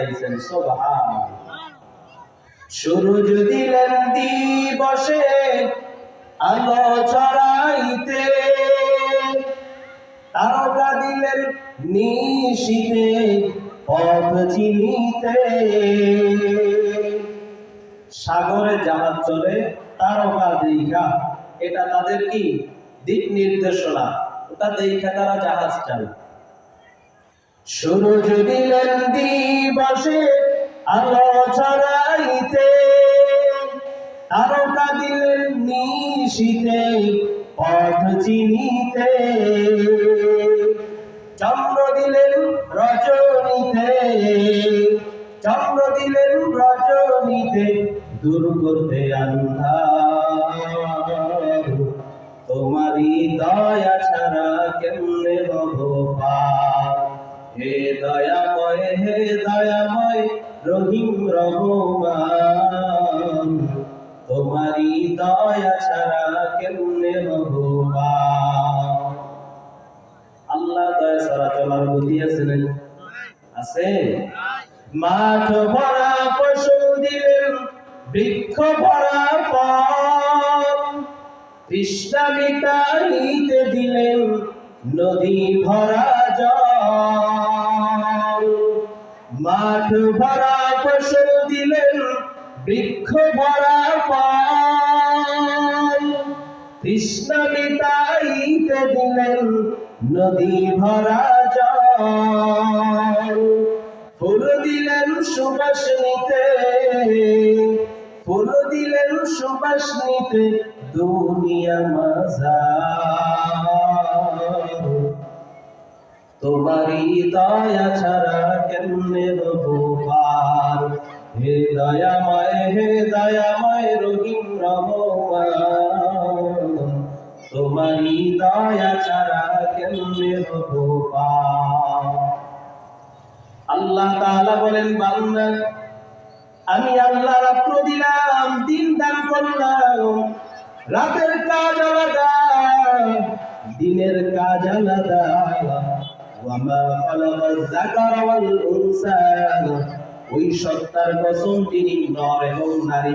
সাজাইছেন সুবহান সূরজ দিলেন দিবসে আলো ছড়াইতে, তারকা দিলেন নিশিতে, পথ চিনিতে। সাগরে জাহাজ চলে, তারকা দীঘা এটা তাদের কি? দিক নির্দেশনা। ওটা দেখা তারা জাহাজ চালায়। সূরজ দিলেন দিবসে আলো ছড়াইতে, তারকা দিলেন নিশিতে, পথ চিনিতে। চন্দ্র দিলেন রজনীতে, চন্দ্র দিলেন রজনীতে, দূর করতে আন্ধার। তোমারই দয়া ছাড়া কেমনে পার? হে দয়াময় হে দয়াময় রহিম রহমান। তোমারই দয়া ছাড়া কেমনে পার আল্লাহ দয়া ছাড়া চলার বুদ্ধি আছে না আছে? মাঠ ভরা ফসল দিলেন, বৃক্ষ ভরা ফল তৃষ্ণা দিলেন, নদী ভরা জল। ভরা ফসল দিলেন, বৃক্ষ ভরা ফল তৃষ্ণা মিটাইতে দিলেন নদী ভরা জল। ফুল দিলেন সুবাস নিতে, ফুল দিলেন সুবাস নিতে দুনিয়া মাঝার তোমারই দয়া ছাড়া কেমনে হব পার? হে দয়াময় হে দয়াময় রহিম রহমান। তোমারই দয়া ছাড়া কেমনে হব আল্লাহ তাআলা বলেন, বান্দা, আমি আল্লাহ রাত্র দিলাম, দিন দান করলাম, রাতের কাজ আলাদা, দিনের কাজ আলাদা। ওয়ামা খালাকাল যাকারা ওয়াল উনসা ওই সত্তার কসম তিনি নর এবং নারী